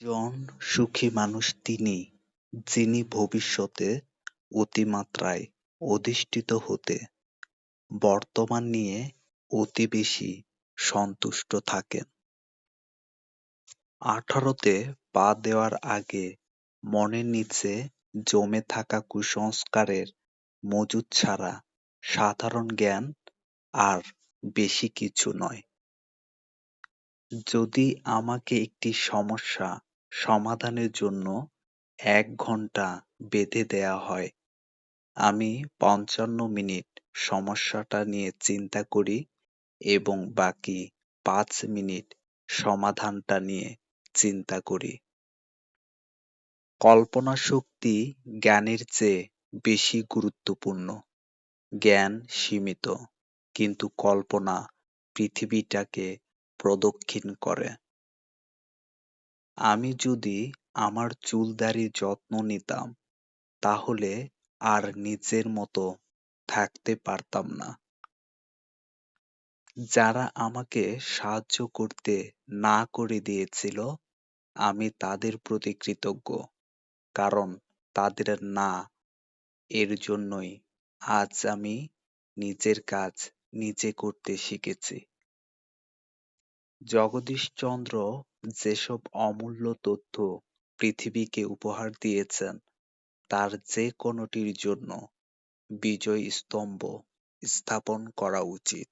একজন সুখী মানুষ তিনি, যিনি ভবিষ্যতে অতিমাত্রায় অধিষ্ঠিত হতে বর্তমান নিয়ে অতি বেশি সন্তুষ্ট থাকেন। আঠারোতে পা দেওয়ার আগে মনের নিচে জমে থাকা কুসংস্কারের মজুদ ছাড়া সাধারণ জ্ঞান আর বেশি কিছু নয়। যদি আমাকে একটি সমস্যা সমাধানের জন্য এক ঘণ্টা বেঁধে দেয়া হয় আমি পঞ্চান্ন মিনিট সমস্যাটা নিয়ে চিন্তা করি এবং বাকি পাঁচ মিনিট সমাধানটা নিয়ে চিন্তা করি। কল্পনা শক্তি জ্ঞানের চেয়ে বেশি গুরুত্বপূর্ণ। জ্ঞান সীমিত, কিন্তু কল্পনা পৃথিবীটাকে প্রদক্ষিণ করে। আমি যদি আমার চুল দাড়ির যত্ন নিতাম, তাহলে আর নিজের মতো থাকতে পারতাম না। যারা আমাকে সাহায্য করতে না করে দিয়েছিল, আমি তাদের প্রতি কৃতজ্ঞ, কারণ তাদের না, এর জন্যই আজ আমি নিজের কাজ নিজে করতে শিখেছি। জগদীশচন্দ্র যেসব অমূল্য তথ্য পৃথিবীকে উপহার দিয়েছেন, তার যে কোনোটির জন্য বিজয় স্তম্ভ স্থাপন করা উচিত।